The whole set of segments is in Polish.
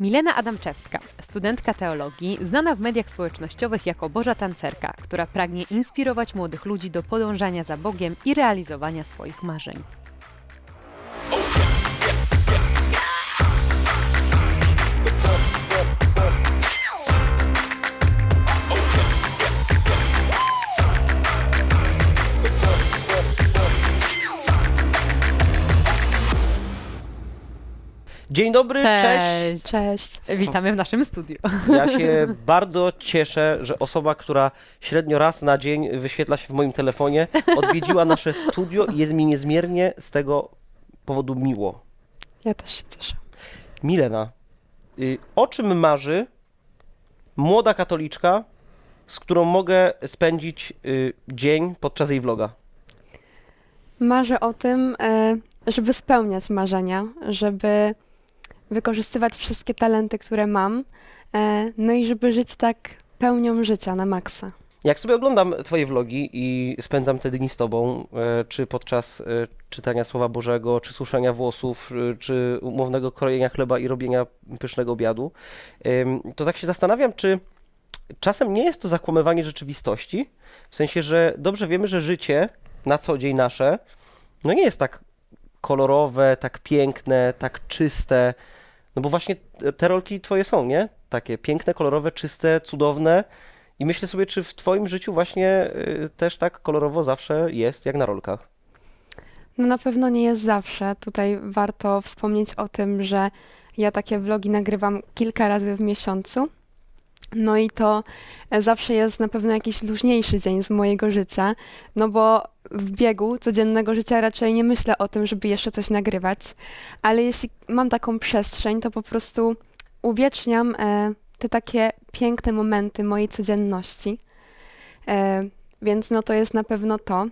Milena Adamczewska, studentka teologii, znana w mediach społecznościowych jako Boża Tancerka, która pragnie inspirować młodych ludzi do podążania za Bogiem i realizowania swoich marzeń. Dzień dobry, cześć. Cześć. Witamy w naszym studiu. Ja się bardzo cieszę, że osoba, która średnio raz na dzień wyświetla się w moim telefonie, odwiedziła nasze studio i jest mi niezmiernie z tego powodu miło. Ja też się cieszę. Milena, y, o czym marzy młoda katoliczka, z którą mogę spędzić y, dzień podczas jej vloga? Marzę o tym, e, żeby spełniać marzenia, żeby wykorzystywać wszystkie talenty, które mam, e, no i żeby żyć tak pełnią życia na maksa. Jak sobie oglądam Twoje vlogi i spędzam te dni z Tobą, e, czy podczas e, czytania Słowa Bożego, czy suszenia włosów, czy umownego krojenia chleba i robienia pysznego obiadu, to tak się zastanawiam, czy czasem nie jest to zakłamywanie rzeczywistości, w sensie, że dobrze wiemy, że życie na co dzień nasze, no nie jest tak kolorowe, tak piękne, tak czyste, no bo właśnie te- rolki Twoje są, nie? Takie piękne, kolorowe, czyste, cudowne, i myślę sobie, czy w Twoim życiu właśnie y, też tak kolorowo zawsze jest, jak na rolkach. No na pewno nie jest zawsze. Tutaj warto wspomnieć o tym, że ja takie vlogi nagrywam kilka razy w miesiącu. No i to e, zawsze jest na pewno jakiś luźniejszy dzień z mojego życia, no bo w biegu codziennego życia raczej nie myślę o tym, żeby jeszcze coś nagrywać, ale jeśli mam taką przestrzeń, to po prostu uwieczniam e, te takie piękne momenty mojej codzienności. E, więc no to jest na pewno to.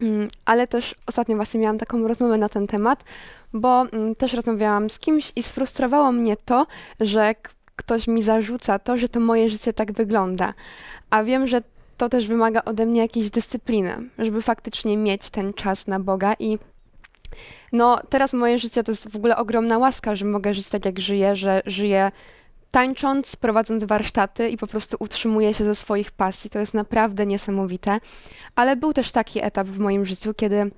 Mm, Ale też ostatnio właśnie miałam taką rozmowę na ten temat, bo mm, też rozmawiałam z kimś i sfrustrowało mnie to, że ktoś mi zarzuca to, że to moje życie tak wygląda. A wiem, że to też wymaga ode mnie jakiejś dyscypliny, żeby faktycznie mieć ten czas na Boga i no teraz moje życie to jest w ogóle ogromna łaska, że mogę żyć tak jak żyję, że żyję tańcząc, prowadząc warsztaty i po prostu utrzymuję się ze swoich pasji. To jest naprawdę niesamowite. Ale był też taki etap w moim życiu, kiedy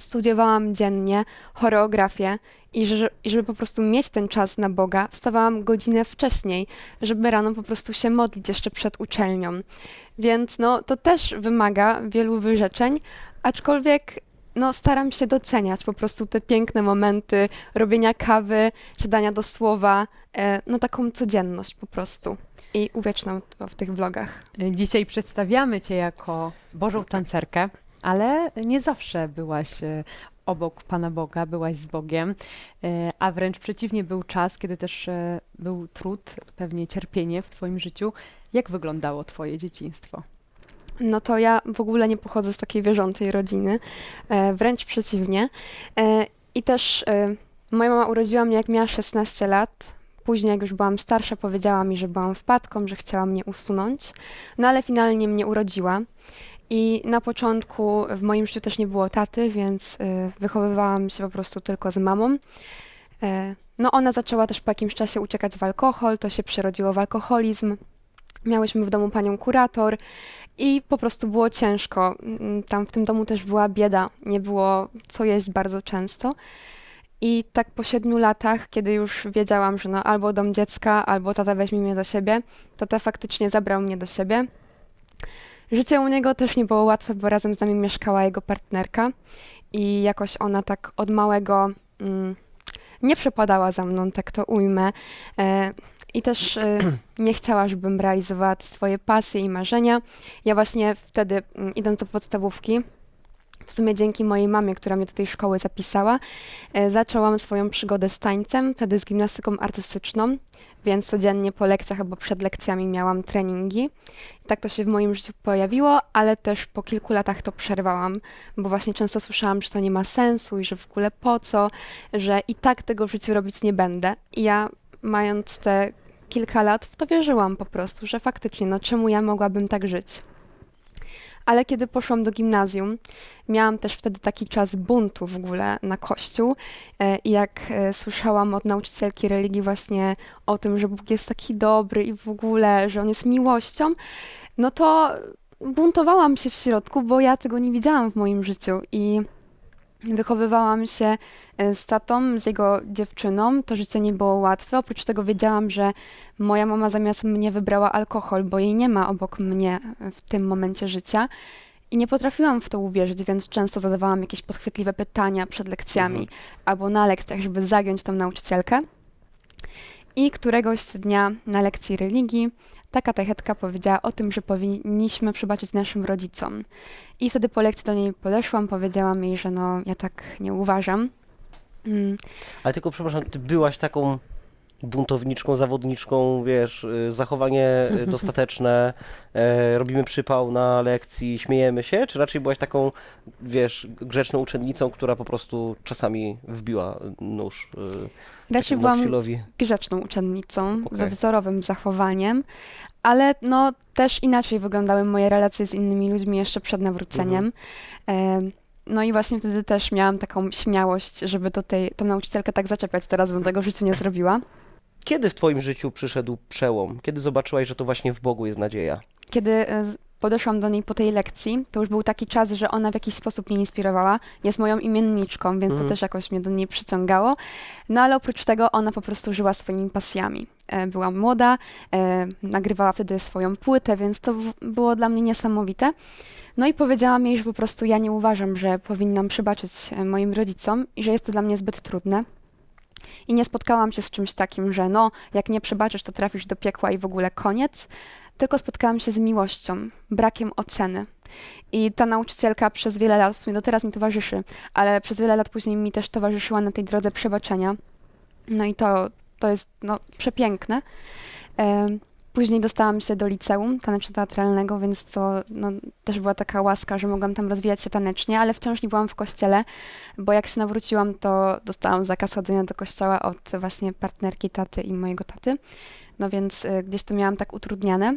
studiowałam dziennie choreografię i, że, i żeby po prostu mieć ten czas na Boga, wstawałam godzinę wcześniej, żeby rano po prostu się modlić jeszcze przed uczelnią. Więc no, to też wymaga wielu wyrzeczeń, aczkolwiek no, staram się doceniać po prostu te piękne momenty robienia kawy, siadania do słowa, e, no taką codzienność po prostu. I uwieczniam to w tych vlogach. Dzisiaj przedstawiamy Cię jako Bożą Tancerkę, ale nie zawsze byłaś e, obok Pana Boga, byłaś z Bogiem, e, a wręcz przeciwnie, był czas, kiedy też e, był trud, pewnie cierpienie w Twoim życiu. Jak wyglądało Twoje dzieciństwo? No to ja w ogóle nie pochodzę z takiej wierzącej rodziny, wręcz przeciwnie. I też moja mama urodziła mnie jak miała 16 lat. Później, jak już byłam starsza, powiedziała mi, że byłam wpadką, że chciała mnie usunąć. No ale finalnie mnie urodziła. I na początku w moim życiu też nie było taty, więc e, wychowywałam się po prostu tylko z mamą. E, No ona zaczęła też po jakimś czasie uciekać w alkohol, to się przerodziło w alkoholizm. Miałyśmy w domu panią kurator i po prostu było ciężko. Mm, Tam w tym domu też była bieda, nie było co jeść bardzo często. I tak po siedmiu latach, kiedy już wiedziałam, że no albo dom dziecka, albo tata weźmie mnie do siebie, tata faktycznie zabrał mnie do siebie. Życie u niego też nie było łatwe, bo razem z nami mieszkała jego partnerka i jakoś ona tak od małego mm, nie przepadała za mną, tak to ujmę. E, I też e, nie chciała, żebym realizowała te swoje pasje i marzenia. Ja właśnie wtedy, mm, idąc do podstawówki, w sumie dzięki mojej mamie, która mnie do tej szkoły zapisała, e, zaczęłam swoją przygodę z tańcem, wtedy z gimnastyką artystyczną, więc codziennie po lekcjach albo przed lekcjami miałam treningi. Tak to się w moim życiu pojawiło, ale też po kilku latach to przerwałam, bo właśnie często słyszałam, że to nie ma sensu i że w ogóle po co, że i tak tego w życiu robić nie będę. I ja mając te kilka lat w to wierzyłam po prostu, że faktycznie, no czemu ja mogłabym tak żyć? Ale kiedy poszłam do gimnazjum, miałam też wtedy taki czas buntu w ogóle na kościół. E, i jak e, słyszałam od nauczycielki religii właśnie o tym, że Bóg jest taki dobry i w ogóle, że On jest miłością, no to buntowałam się w środku, bo ja tego nie widziałam w moim życiu. I wychowywałam się e, z tatą, z jego dziewczyną. To życie nie było łatwe. Oprócz tego wiedziałam, że moja mama zamiast mnie wybrała alkohol, bo jej nie ma obok mnie w tym momencie życia. I nie potrafiłam w to uwierzyć, więc często zadawałam jakieś podchwytliwe pytania przed lekcjami Mhm. albo na lekcjach, żeby zagiąć tą nauczycielkę. I któregoś dnia na lekcji religii ta katechetka powiedziała o tym, że powinniśmy przebaczyć naszym rodzicom. I wtedy po lekcji do niej podeszłam, powiedziałam jej, że no, ja tak nie uważam. Mm, Ale tylko, przepraszam, ty byłaś taką buntowniczką, zawodniczką, wiesz, y, zachowanie y, dostateczne, e, robimy przypał na lekcji, śmiejemy się, czy raczej byłaś taką, wiesz, grzeczną uczennicą, która po prostu czasami wbiła nóż y, Raczej takiemu byłam nauczycielowi? grzeczną uczennicą, ze Okej. wzorowym zachowaniem, ale no też inaczej wyglądały moje relacje z innymi ludźmi jeszcze przed nawróceniem. Em, No i właśnie wtedy też miałam taką śmiałość, żeby do tej, tą nauczycielkę tak zaczepiać. Teraz bym tego w życiu nie zrobiła. Kiedy w twoim życiu przyszedł przełom? Kiedy zobaczyłaś, że to właśnie w Bogu jest nadzieja? Kiedy e, podeszłam do niej po tej lekcji, to już był taki czas, że ona w jakiś sposób mnie inspirowała. Jest moją imienniczką, więc Mhm. to też jakoś mnie do niej przyciągało. No ale oprócz tego ona po prostu żyła swoimi pasjami. E, Była młoda, e, nagrywała wtedy swoją płytę, więc to było dla mnie niesamowite. No i powiedziałam jej, że po prostu ja nie uważam, że powinnam przebaczyć moim rodzicom i że jest to dla mnie zbyt trudne. I nie spotkałam się z czymś takim, że no, jak nie przebaczysz, to trafisz do piekła i w ogóle koniec. Tylko spotkałam się z miłością, brakiem oceny. I ta nauczycielka przez wiele lat, w sumie do teraz mi towarzyszy, ale przez wiele lat później mi też towarzyszyła na tej drodze przebaczenia. No i to, to jest no, przepiękne. Później dostałam się do liceum tanecznie teatralnego, więc to no, też była taka łaska, że mogłam tam rozwijać się tanecznie, ale wciąż nie byłam w kościele, bo jak się nawróciłam, to dostałam zakaz chodzenia do kościoła od właśnie partnerki taty i mojego taty. No więc y, gdzieś to miałam tak utrudniane.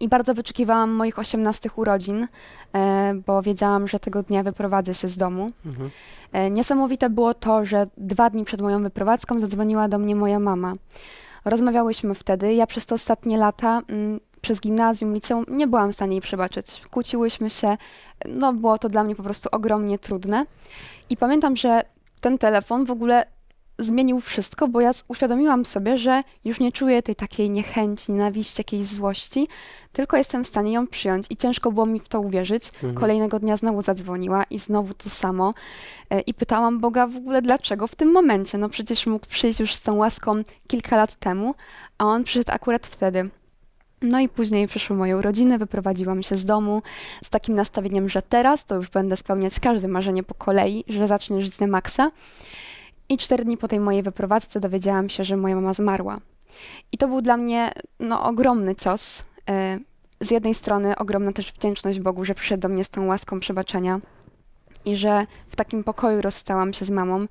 I bardzo wyczekiwałam moich 18 urodzin, e, bo wiedziałam, że tego dnia wyprowadzę się z domu. Mhm. E, Niesamowite było to, że dwa dni przed moją wyprowadzką zadzwoniła do mnie moja mama. Rozmawiałyśmy wtedy. Ja przez te ostatnie lata, mm, przez gimnazjum, liceum, nie byłam w stanie jej przebaczyć. Kłóciłyśmy się. No, było to dla mnie po prostu ogromnie trudne. I pamiętam, że ten telefon w ogóle zmienił wszystko, bo ja uświadomiłam sobie, że już nie czuję tej takiej niechęci, nienawiści, jakiejś złości, tylko jestem w stanie ją przyjąć. I ciężko było mi w to uwierzyć. Mhm. Kolejnego dnia znowu zadzwoniła i znowu to samo. E, I pytałam Boga w ogóle, dlaczego w tym momencie? No przecież mógł przyjść już z tą łaską kilka lat temu, a on przyszedł akurat wtedy. No i później przyszły moje urodziny, wyprowadziłam się z domu z takim nastawieniem, że teraz to już będę spełniać każde marzenie po kolei, że zacznę żyć na maksa. I cztery dni po tej mojej wyprowadzce dowiedziałam się, że moja mama zmarła. I to był dla mnie no, ogromny cios. E, Z jednej strony ogromna też wdzięczność Bogu, że przyszedł do mnie z tą łaską przebaczenia i że w takim pokoju rozstałam się z mamą,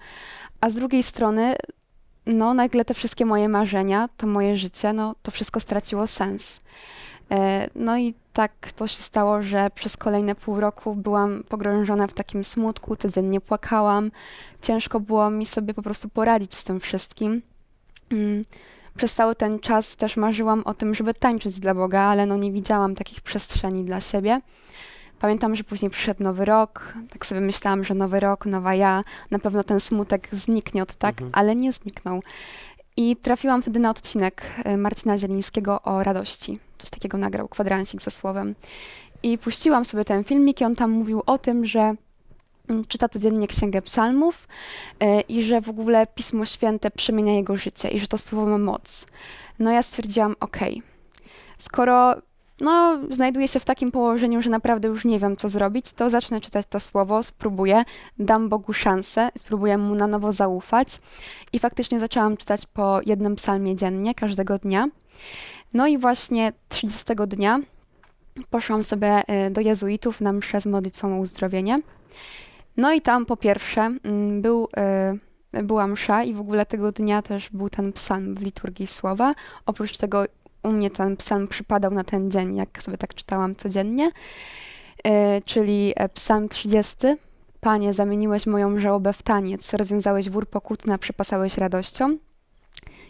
a z drugiej strony, no nagle te wszystkie moje marzenia, to moje życie, no to wszystko straciło sens. E, No i tak to się stało, że przez kolejne pół roku byłam pogrążona w takim smutku, codziennie płakałam. Ciężko było mi sobie po prostu poradzić z tym wszystkim. Mm, Przez cały ten czas też marzyłam o tym, żeby tańczyć dla Boga, ale no nie widziałam takich przestrzeni dla siebie. Pamiętam, że później przyszedł nowy rok, tak sobie myślałam, że nowy rok, nowa ja, na pewno ten smutek zniknie od tak, Mhm. ale nie zniknął. I trafiłam wtedy na odcinek e, Marcina Zielińskiego o radości. Coś takiego nagrał, kwadransik ze słowem. I puściłam sobie ten filmik i on tam mówił o tym, że mm, czyta codziennie Księgę Psalmów e, i że w ogóle Pismo Święte przemienia jego życie i że to słowo ma moc. No ja stwierdziłam, okej, skoro no, znajduję się w takim położeniu, że naprawdę już nie wiem, co zrobić, to zacznę czytać to słowo, spróbuję, dam Bogu szansę, spróbuję Mu na nowo zaufać. I faktycznie zaczęłam czytać po jednym psalmie dziennie, każdego dnia. No i właśnie 30 dnia poszłam sobie e, do jezuitów na mszę z modlitwą o uzdrowienie. No i tam po pierwsze mm, był, e, była msza i w ogóle tego dnia też był ten psalm w liturgii słowa. Oprócz tego u mnie ten psalm przypadał na ten dzień, jak sobie tak czytałam codziennie. e, czyli e, Psalm 30. Panie, zamieniłeś moją żałobę w taniec, rozwiązałeś wór pokutny, a przepasałeś radością.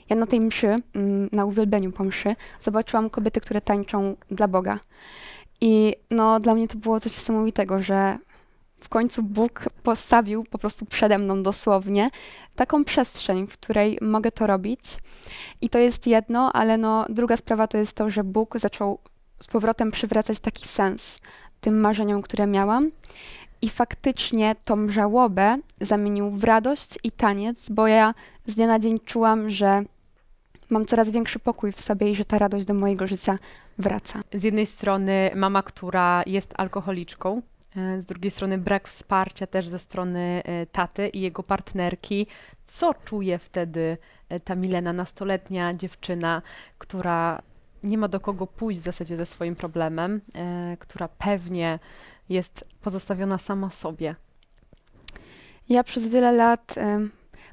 Ja na tej mszy, mm, na uwielbieniu po mszy, zobaczyłam kobiety, które tańczą dla Boga. I no, dla mnie to było coś niesamowitego, że w końcu Bóg postawił po prostu przede mną dosłownie taką przestrzeń, w której mogę to robić. I to jest jedno, ale no, druga sprawa to jest to, że Bóg zaczął z powrotem przywracać taki sens tym marzeniom, które miałam. I faktycznie tą żałobę zamienił w radość i taniec, bo ja z dnia na dzień czułam, że mam coraz większy pokój w sobie i że ta radość do mojego życia wraca. Z jednej strony mama, która jest alkoholiczką, z drugiej strony brak wsparcia też ze strony e, taty i jego partnerki. Co czuje wtedy e, ta Milena, nastoletnia dziewczyna, która nie ma do kogo pójść w zasadzie ze swoim problemem, e, która pewnie jest pozostawiona sama sobie? Ja przez wiele lat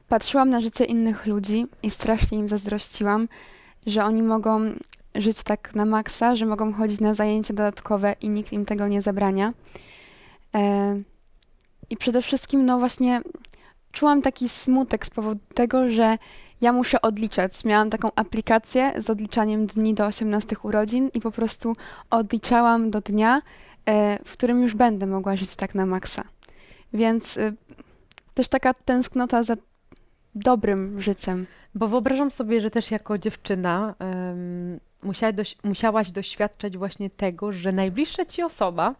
patrzyłam na życie innych ludzi i strasznie im zazdrościłam, że oni mogą żyć tak na maksa, że mogą chodzić na zajęcia dodatkowe i nikt im tego nie zabrania. E, I przede wszystkim, no właśnie, czułam taki smutek z powodu tego, że ja muszę odliczać. Miałam taką aplikację z odliczaniem dni do 18 urodzin i po prostu odliczałam do dnia, e, w którym już będę mogła żyć tak na maksa. Więc y, też taka tęsknota za dobrym życiem. Bo wyobrażam sobie, że też jako dziewczyna em, musiałaś, doś- musiałaś doświadczać właśnie tego, że najbliższa ci osoba,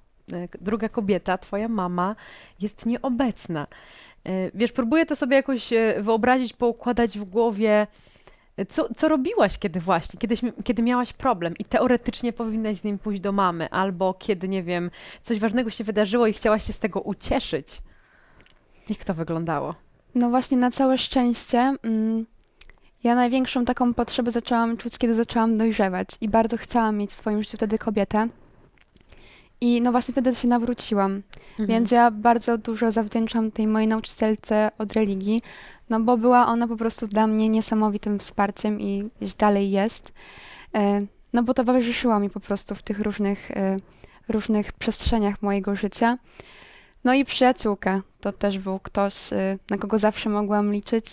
druga kobieta, twoja mama, jest nieobecna. E, Wiesz, próbuję to sobie jakoś e, wyobrazić, poukładać w głowie, e, co, co robiłaś, kiedy właśnie, kiedyś, mi- kiedy miałaś problem i teoretycznie powinnaś z nim pójść do mamy, albo kiedy, nie wiem, coś ważnego się wydarzyło i chciałaś się z tego ucieszyć. Jak to wyglądało? No właśnie, na całe szczęście, mm, ja największą taką potrzebę zaczęłam czuć, kiedy zaczęłam dojrzewać i bardzo chciałam mieć w swoim życiu wtedy kobietę. I no właśnie wtedy się nawróciłam. Więc ja bardzo dużo zawdzięczam tej mojej nauczycielce od religii, no bo była ona po prostu dla mnie niesamowitym wsparciem i dalej jest. E, No bo towarzyszyła mi po prostu w tych różnych, e, różnych przestrzeniach mojego życia. No i przyjaciółka to też był ktoś, e, na kogo zawsze mogłam liczyć.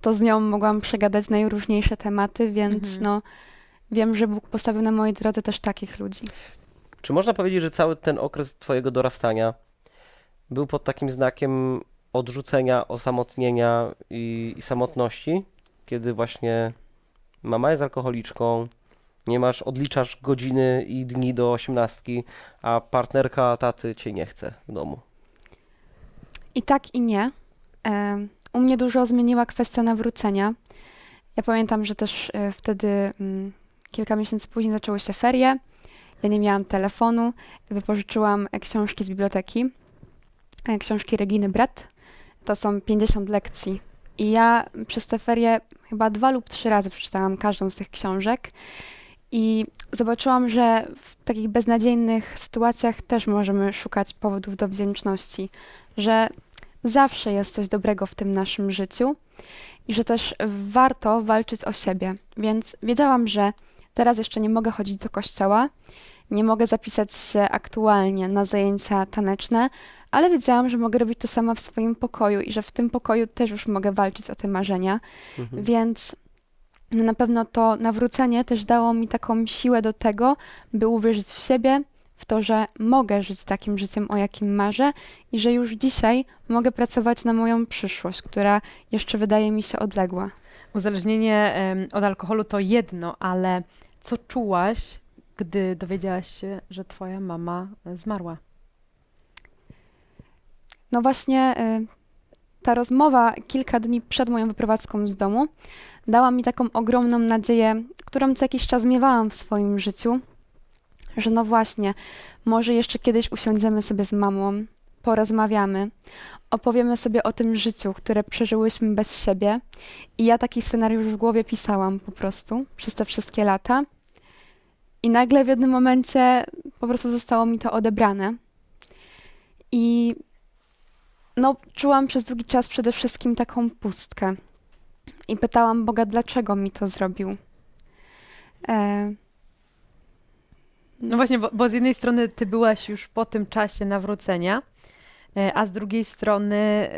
To z nią mogłam przegadać najróżniejsze tematy, więc Mhm. no wiem, że Bóg postawił na mojej drodze też takich ludzi. Czy można powiedzieć, że cały ten okres twojego dorastania był pod takim znakiem odrzucenia, osamotnienia i, i samotności, kiedy właśnie mama jest alkoholiczką, nie masz, odliczasz godziny i dni do osiemnastki, a partnerka taty cię nie chce w domu. I tak i nie. U mnie dużo zmieniła kwestia nawrócenia. Ja pamiętam, że też e, wtedy mm, kilka miesięcy później zaczęły się ferie. Ja nie miałam telefonu. Wypożyczyłam e, książki z biblioteki. e, Książki Reginy Brett. To są 50 lekcji. I ja przez te ferie chyba dwa lub trzy razy przeczytałam każdą z tych książek. I zobaczyłam, że w takich beznadziejnych sytuacjach też możemy szukać powodów do wdzięczności że zawsze jest coś dobrego w tym naszym życiu i że też warto walczyć o siebie. Więc wiedziałam, że teraz jeszcze nie mogę chodzić do kościoła, nie mogę zapisać się aktualnie na zajęcia taneczne, ale wiedziałam, że mogę robić to sama w swoim pokoju i że w tym pokoju też już mogę walczyć o te marzenia. Mhm. Więc na pewno to nawrócenie też dało mi taką siłę do tego, by uwierzyć w siebie, w to, że mogę żyć takim życiem, o jakim marzę i że już dzisiaj mogę pracować na moją przyszłość, która jeszcze wydaje mi się odległa. Uzależnienie od alkoholu to jedno, ale co czułaś, gdy dowiedziałaś się, że twoja mama zmarła? No właśnie y, ta rozmowa kilka dni przed moją wyprowadzką z domu dała mi taką ogromną nadzieję, którą co jakiś czas miewałam w swoim życiu, że no właśnie, może jeszcze kiedyś usiądziemy sobie z mamą, porozmawiamy, opowiemy sobie o tym życiu, które przeżyłyśmy bez siebie. I ja taki scenariusz w głowie pisałam po prostu przez te wszystkie lata. I nagle w jednym momencie po prostu zostało mi to odebrane. I no, czułam przez długi czas przede wszystkim taką pustkę. I pytałam Boga, dlaczego mi to zrobił. E, No właśnie, bo, bo z jednej strony ty byłaś już po tym czasie nawrócenia, e, a z drugiej strony e,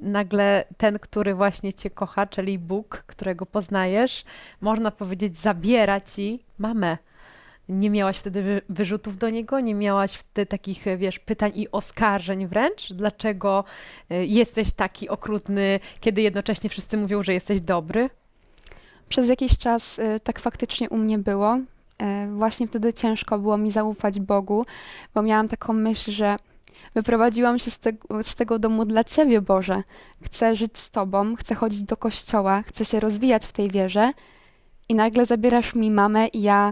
nagle ten, który właśnie cię kocha, czyli Bóg, którego poznajesz, można powiedzieć, zabiera ci mamę. Nie miałaś wtedy wy- wyrzutów do niego, nie miałaś wtedy takich, e, wiesz, pytań i oskarżeń wręcz, dlaczego e, jesteś taki okrutny, kiedy jednocześnie wszyscy mówią, że jesteś dobry. Przez jakiś czas y, tak faktycznie u mnie było. E, Właśnie wtedy ciężko było mi zaufać Bogu, bo miałam taką myśl, że wyprowadziłam się z z tego domu dla Ciebie, Boże. Chcę żyć z Tobą, chcę chodzić do kościoła, chcę się rozwijać w tej wierze i nagle zabierasz mi mamę i ja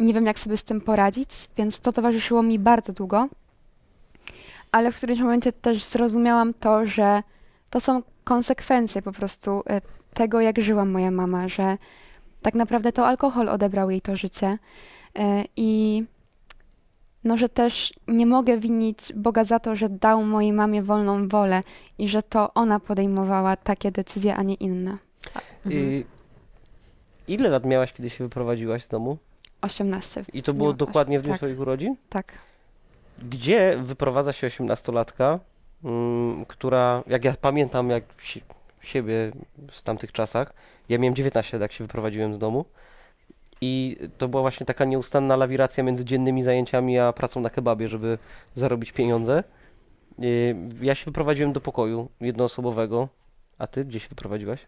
nie wiem, jak sobie z tym poradzić, więc to towarzyszyło mi bardzo długo. Ale w którymś momencie też zrozumiałam to, że to są konsekwencje po prostu e, tego, jak żyła moja mama, że tak naprawdę to alkohol odebrał jej to życie. E, I no, że też nie mogę winić Boga za to, że dał mojej mamie wolną wolę i że to ona podejmowała takie decyzje, a nie inne. I ile lat miałaś, kiedy się wyprowadziłaś z domu? 18. I to było dokładnie w dniu tak, swoich urodzin? Tak. Gdzie wyprowadza się osiemnastolatka, mm, która, jak ja pamiętam, jak si- siebie w tamtych czasach, ja miałem 19 lat, jak się wyprowadziłem z domu i to była właśnie taka nieustanna lawiracja między dziennymi zajęciami a pracą na kebabie, żeby zarobić pieniądze. Y, Ja się wyprowadziłem do pokoju jednoosobowego, a ty gdzie się wyprowadziłaś?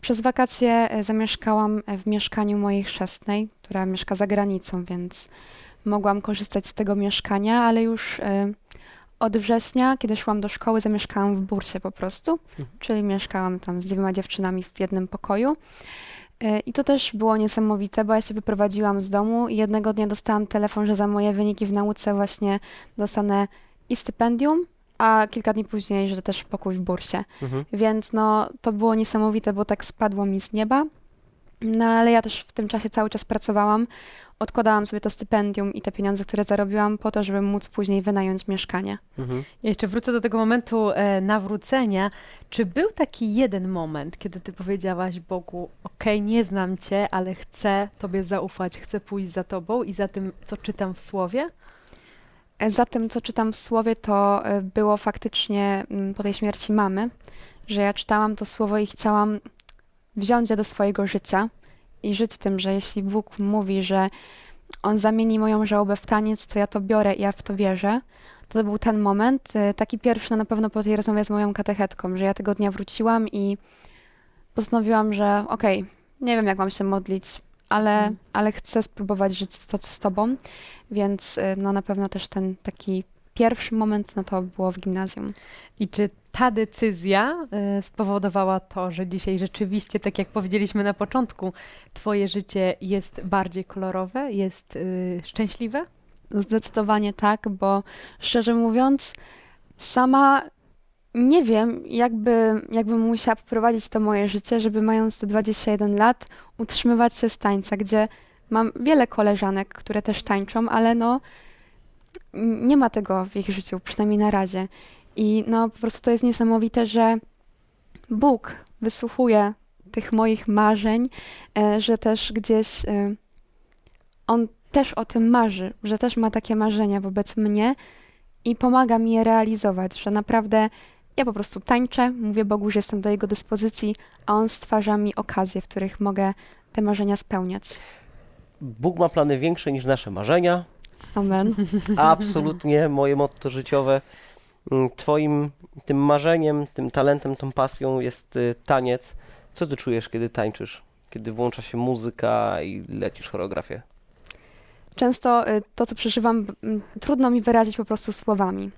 Przez wakacje e, zamieszkałam e, w mieszkaniu mojej chrzestnej, która mieszka za granicą, więc mogłam korzystać z tego mieszkania, ale już e, od września, kiedy szłam do szkoły, zamieszkałam w bursie po prostu, Mhm. czyli mieszkałam tam z dwiema dziewczynami w jednym pokoju. I to też było niesamowite, bo ja się wyprowadziłam z domu i jednego dnia dostałam telefon, że za moje wyniki w nauce właśnie dostanę i stypendium, a kilka dni później, że też pokój w bursie. Mhm. Więc no, to było niesamowite, bo tak spadło mi z nieba. No ale ja też w tym czasie cały czas pracowałam. Odkładałam sobie to stypendium i te pieniądze, które zarobiłam, po to, żeby móc później wynająć mieszkanie. Mhm. Ja jeszcze wrócę do tego momentu e, nawrócenia. Czy był taki jeden moment, kiedy ty powiedziałaś Bogu, okej, nie znam cię, ale chcę Tobie zaufać, chcę pójść za Tobą i za tym, co czytam w Słowie? E, Za tym, co czytam w słowie, to e, było faktycznie mm, po tej śmierci mamy, że ja czytałam to słowo i chciałam wziąć je do swojego życia i żyć tym, że jeśli Bóg mówi, że On zamieni moją żałobę w taniec, to ja to biorę i ja w to wierzę. To był ten moment, e, taki pierwszy no na pewno po tej rozmowie z moją katechetką, że ja tego dnia wróciłam i postanowiłam, że okej, nie wiem jak mam się modlić, ale, Mhm. ale chcę spróbować żyć to z Tobą. Więc y, no na pewno też ten taki pierwszy moment, no to było w gimnazjum. I czy ta decyzja e, spowodowała to, że dzisiaj rzeczywiście, tak jak powiedzieliśmy na początku, Twoje życie jest bardziej kolorowe, jest y, szczęśliwe? Zdecydowanie tak, bo szczerze mówiąc, sama nie wiem, jakby, jakbym musiała poprowadzić to moje życie, żeby mając te 21 lat utrzymywać się z tańca, gdzie mam wiele koleżanek, które też tańczą, ale no nie ma tego w ich życiu, przynajmniej na razie. I no po prostu to jest niesamowite, że Bóg wysłuchuje tych moich marzeń, e, że też gdzieś e, On też o tym marzy, że też ma takie marzenia wobec mnie i pomaga mi je realizować, że naprawdę ja po prostu tańczę, mówię Bogu, że jestem do Jego dyspozycji, a On stwarza mi okazje, w których mogę te marzenia spełniać. Bóg ma plany większe niż nasze marzenia. Amen. Absolutnie moje motto życiowe. Mm, Twoim tym marzeniem, tym talentem, tą pasją jest y, taniec. Co ty czujesz, kiedy tańczysz? Kiedy włącza się muzyka i lecisz choreografię? Często y, to, co przeżywam, b- m, trudno mi wyrazić po prostu słowami,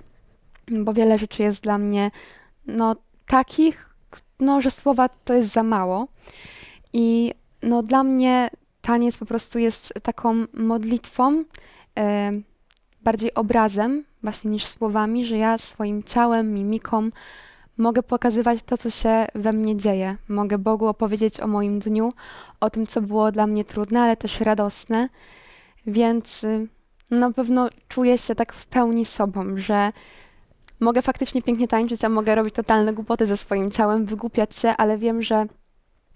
bo wiele rzeczy jest dla mnie no, takich, no, że słowa to jest za mało. I no, dla mnie taniec po prostu jest taką modlitwą, e, bardziej obrazem właśnie niż słowami, że ja swoim ciałem, mimiką mogę pokazywać to, co się we mnie dzieje. Mogę Bogu opowiedzieć o moim dniu, o tym, co było dla mnie trudne, ale też radosne. Więc y, na pewno czuję się tak w pełni sobą, że mogę faktycznie pięknie tańczyć, a mogę robić totalne głupoty ze swoim ciałem, wygłupiać się, ale wiem, że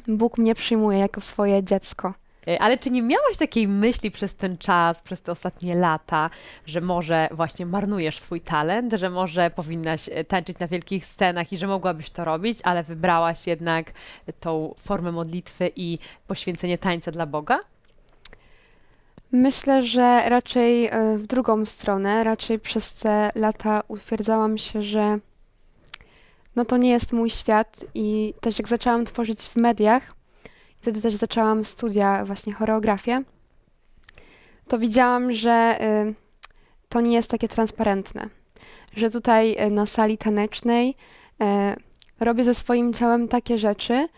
Bóg mnie przyjmuje jako swoje dziecko. E, Ale czy nie miałaś takiej myśli przez ten czas, przez te ostatnie lata, że może właśnie marnujesz swój talent, że może powinnaś e, tańczyć na wielkich scenach i że mogłabyś to robić, ale wybrałaś jednak tą formę modlitwy i poświęcenie tańca dla Boga? Myślę, że raczej e, w drugą stronę, raczej przez te lata utwierdzałam się, że no to nie jest mój świat i też jak zaczęłam tworzyć w mediach, wtedy też zaczęłam studia właśnie choreografię, to widziałam, że y, to nie jest takie transparentne, że tutaj y, na sali tanecznej robię ze swoim ciałem takie rzeczy,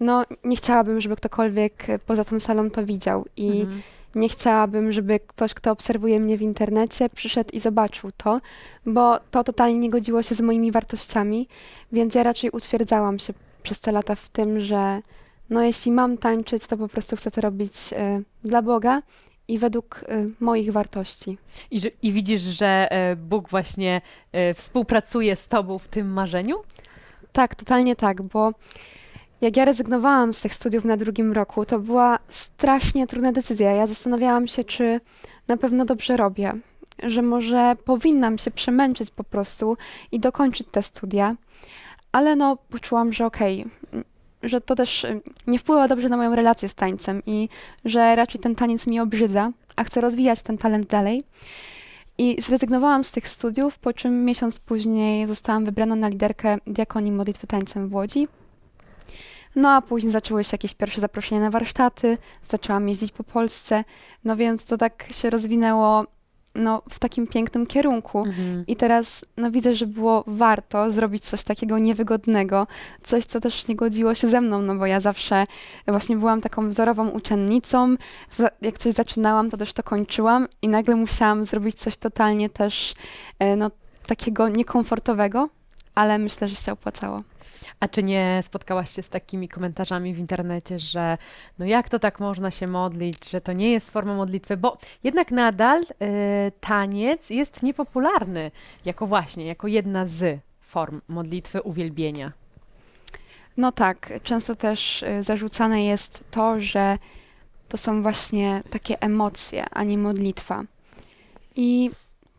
no nie chciałabym, żeby ktokolwiek poza tą salą to widział i Mhm. Nie chciałabym, żeby ktoś, kto obserwuje mnie w internecie, przyszedł i zobaczył to, bo to totalnie nie godziło się z moimi wartościami, więc ja raczej utwierdzałam się przez te lata w tym, że no jeśli mam tańczyć, to po prostu chcę to robić y, dla Boga i według y, moich wartości. I, że, I widzisz, że e, Bóg właśnie e, współpracuje z tobą w tym marzeniu? Tak, totalnie tak, bo jak ja rezygnowałam z tych studiów na drugim roku, to była strasznie trudna decyzja. Ja zastanawiałam się, czy na pewno dobrze robię, że może powinnam się przemęczyć po prostu i dokończyć te studia, ale no poczułam, że okej, m, że to też y, nie wpływa dobrze na moją relację z tańcem i że raczej ten taniec mi obrzydza, a chcę rozwijać ten talent dalej. I zrezygnowałam z tych studiów, po czym miesiąc później zostałam wybrana na liderkę diakonii modlitwy tańcem w Łodzi. No a później zaczęły się jakieś pierwsze zaproszenia na warsztaty, zaczęłam jeździć po Polsce, no więc to tak się rozwinęło no, w takim pięknym kierunku. Mhm. I teraz no, widzę, że było warto zrobić coś takiego niewygodnego, coś, co też nie godziło się ze mną, no bo ja zawsze właśnie byłam taką wzorową uczennicą. Jak coś zaczynałam, to też to kończyłam i nagle musiałam zrobić coś totalnie też e, no, takiego niekomfortowego, ale myślę, że się opłacało. A czy nie spotkałaś się z takimi komentarzami w internecie, że no jak to tak można się modlić, że to nie jest forma modlitwy, bo jednak nadal y, taniec jest niepopularny jako właśnie, jako jedna z form modlitwy uwielbienia. No tak, często też y, zarzucane jest to, że to są właśnie takie emocje, a nie modlitwa. I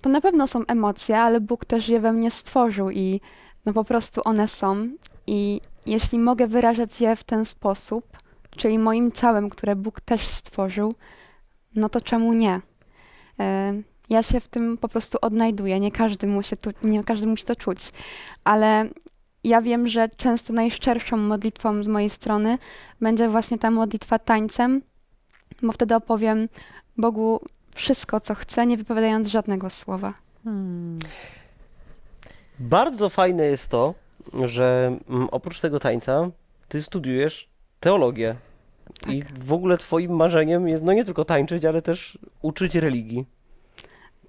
to na pewno są emocje, ale Bóg też je we mnie stworzył i no po prostu one są. I jeśli mogę wyrażać je w ten sposób, czyli moim ciałem, które Bóg też stworzył, no to czemu nie? E, Ja się w tym po prostu odnajduję. Nie każdy, musi to, nie każdy musi to czuć, ale ja wiem, że często najszczerszą modlitwą z mojej strony będzie właśnie ta modlitwa tańcem, bo wtedy opowiem Bogu wszystko, co chcę, nie wypowiadając żadnego słowa. Hmm. Bardzo fajne jest to, że mm, oprócz tego tańca, ty studiujesz teologię. I w ogóle twoim marzeniem jest no nie tylko tańczyć, ale też uczyć religii.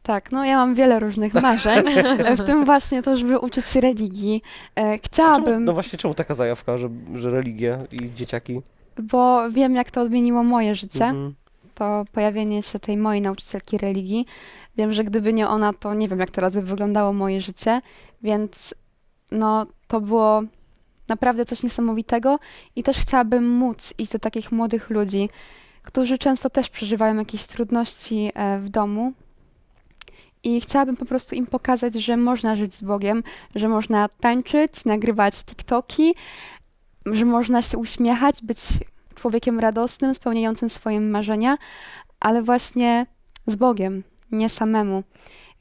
Tak, no ja mam wiele różnych marzeń, w tym właśnie to, żeby uczyć się religii. E, Czemu, Chciałabym, no właśnie, czemu taka zajawka, że, że religia i dzieciaki? bo wiem, jak to odmieniło moje życie. Mhm. To pojawienie się tej mojej nauczycielki religii. Wiem, że gdyby nie ona, to nie wiem, jak teraz by wyglądało moje życie, więc no, to było naprawdę coś niesamowitego i też chciałabym móc iść do takich młodych ludzi, którzy często też przeżywają jakieś trudności e, w domu. I chciałabym po prostu im pokazać, że można żyć z Bogiem, że można tańczyć, nagrywać TikToki, że można się uśmiechać, być człowiekiem radosnym, spełniającym swoje marzenia, ale właśnie z Bogiem, nie samemu.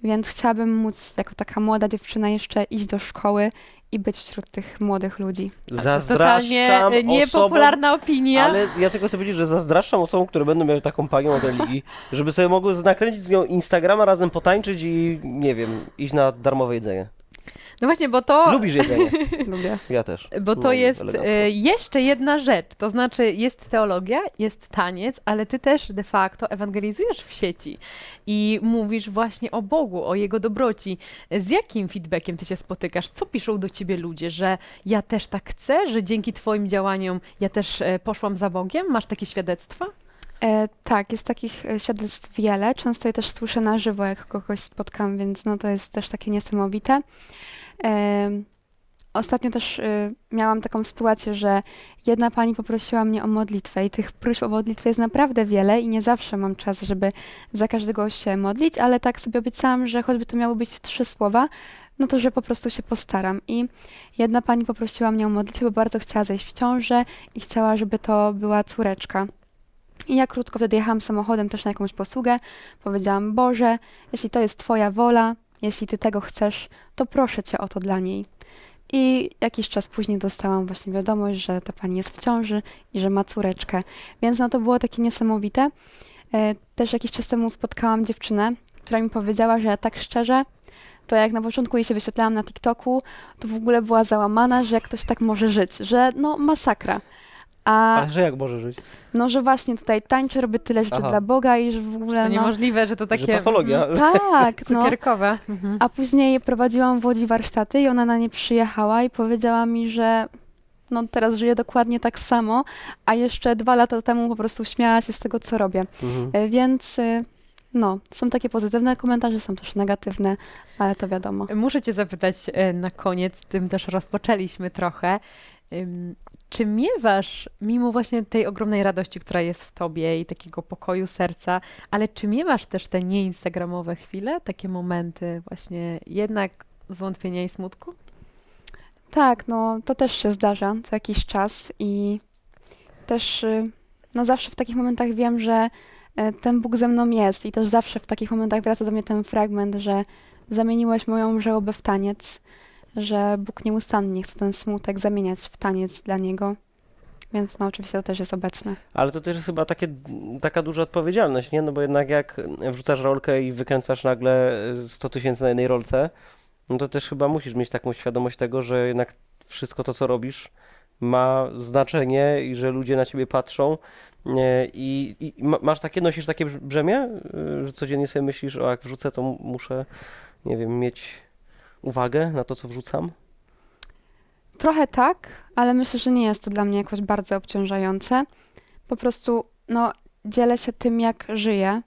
Więc chciałabym móc, jako taka młoda dziewczyna, jeszcze iść do szkoły i być wśród tych młodych ludzi. Totalnie Zazdraszczam niepopularna opinia. Ale ja tylko chcę powiedzieć, że zazdraszczam osobom, które będą miały taką panią od religii, żeby sobie mogły nakręcić z nią Instagrama, razem potańczyć i nie wiem, iść na darmowe jedzenie. No właśnie, bo to... Lubisz jedzenie? Lubię. Ja też. Bo to No, jest elegancko. e, jeszcze jedna rzecz, to znaczy jest teologia, jest taniec, ale ty też de facto ewangelizujesz w sieci i mówisz właśnie o Bogu, o Jego dobroci. Z jakim feedbackiem ty się spotykasz? Co piszą do ciebie ludzie, że ja też tak chcę, że dzięki twoim działaniom ja też e, poszłam za Bogiem? Masz takie świadectwa? E, tak, jest takich e, świadectw wiele. Często je też słyszę na żywo, jak kogoś spotkam, więc no to jest też takie niesamowite. Ostatnio też y, miałam taką sytuację, że jedna pani poprosiła mnie o modlitwę i tych próśb o modlitwę jest naprawdę wiele i nie zawsze mam czas, żeby za każdego się modlić, ale tak sobie obiecałam, że choćby to miały być trzy słowa, no to że po prostu się postaram. I jedna pani poprosiła mnie o modlitwę, bo bardzo chciała zejść w ciążę i chciała, żeby to była córeczka. I ja krótko wtedy jechałam samochodem też na jakąś posługę. Powiedziałam, Boże, jeśli to jest Twoja wola, jeśli Ty tego chcesz, to proszę Cię o to dla niej. I jakiś czas później dostałam właśnie wiadomość, że ta pani jest w ciąży i że ma córeczkę. Więc no to było takie niesamowite. E, Też jakiś czas temu spotkałam dziewczynę, która mi powiedziała, że tak szczerze, to jak na początku jej się wyświetlałam na TikToku, to w ogóle była załamana, że jak ktoś tak może żyć, że no masakra. A Ale że jak może żyć? no, że właśnie tutaj tańczę, robię tyle rzeczy Aha. dla Boga i że w ogóle To no, niemożliwe, że to takie że patologia. mhm, tak, no. cukierkowe. Mhm. A później prowadziłam w Łodzi warsztaty i ona na nie przyjechała i powiedziała mi, że no teraz żyje dokładnie tak samo, a jeszcze dwa lata temu po prostu śmiała się z tego, co robię. Mhm. E, Więc y, no, są takie pozytywne komentarze, są też negatywne, ale to wiadomo. Muszę cię zapytać e, na koniec, tym też rozpoczęliśmy trochę. Czy miewasz, mimo właśnie tej ogromnej radości, która jest w tobie i takiego pokoju serca, ale czy miewasz też te nieinstagramowe chwile, takie momenty właśnie jednak zwątpienia i smutku? Tak, no to też się zdarza co jakiś czas i też y, no zawsze w takich momentach wiem, że e, ten Bóg ze mną jest i też zawsze w takich momentach wraca do mnie ten fragment, że zamieniłeś moją żałobę w taniec, że Bóg nieustannie chce ten smutek zamieniać w taniec dla Niego. Więc no oczywiście to też jest obecne. Ale to też jest chyba takie, taka duża odpowiedzialność, nie? No bo jednak jak wrzucasz rolkę i wykręcasz nagle 100 tysięcy na jednej rolce, no to też chyba musisz mieć taką świadomość tego, że jednak wszystko to, co robisz, ma znaczenie i że ludzie na ciebie patrzą. I, i ma- masz takie, nosisz takie brz- brzemię, y, że codziennie sobie myślisz, o jak wrzucę, to muszę, nie wiem, mieć uwagę na to, co wrzucam? Trochę tak, ale myślę, że nie jest to dla mnie jakoś bardzo obciążające. Po prostu, no, dzielę się tym, jak żyję,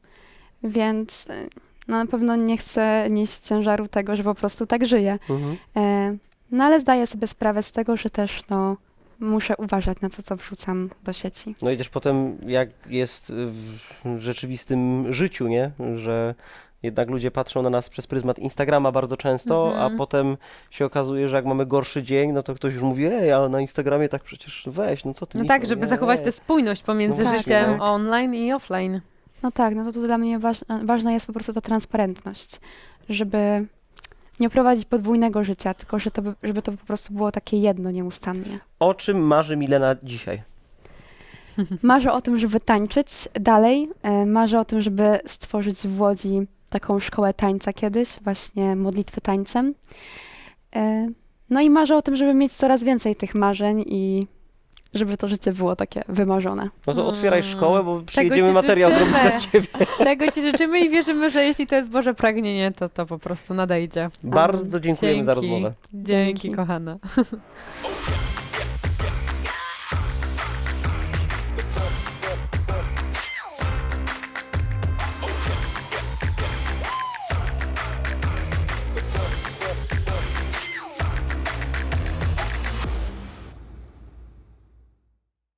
więc y, no, na pewno nie chcę nieść ciężaru tego, że po prostu tak żyję. Mhm. E, no, ale zdaję sobie sprawę z tego, że też, no, muszę uważać na to, co wrzucam do sieci. No i też potem, jak jest w rzeczywistym życiu, nie? Że jednak ludzie patrzą na nas przez pryzmat Instagrama bardzo często, Mhm. a potem się okazuje, że jak mamy gorszy dzień, no to ktoś już mówi, ej, a na Instagramie tak przecież weź, no co ty No Michał, tak, żeby nie, zachować nie. tę spójność pomiędzy No właśnie, życiem tak. online i offline. No tak, no to, to dla mnie waż, ważna jest po prostu ta transparentność, żeby nie prowadzić podwójnego życia, tylko że to, by- żeby to po prostu było takie jedno nieustannie. O czym marzy Milena dzisiaj? Marzę o tym, żeby tańczyć dalej. e, Marzę o tym, żeby stworzyć w Łodzi taką szkołę tańca kiedyś, właśnie modlitwy tańcem. E, No i marzę o tym, żeby mieć coraz więcej tych marzeń i żeby to życie było takie wymarzone. No to otwieraj Mm, szkołę, bo przyjedziemy materiał zrobić dla ciebie. Tego ci życzymy i wierzymy, że jeśli to jest Boże pragnienie, to to po prostu nadejdzie. Bardzo dziękujemy za Dzięki. rozmowę. Dzięki, Dzięki. kochana.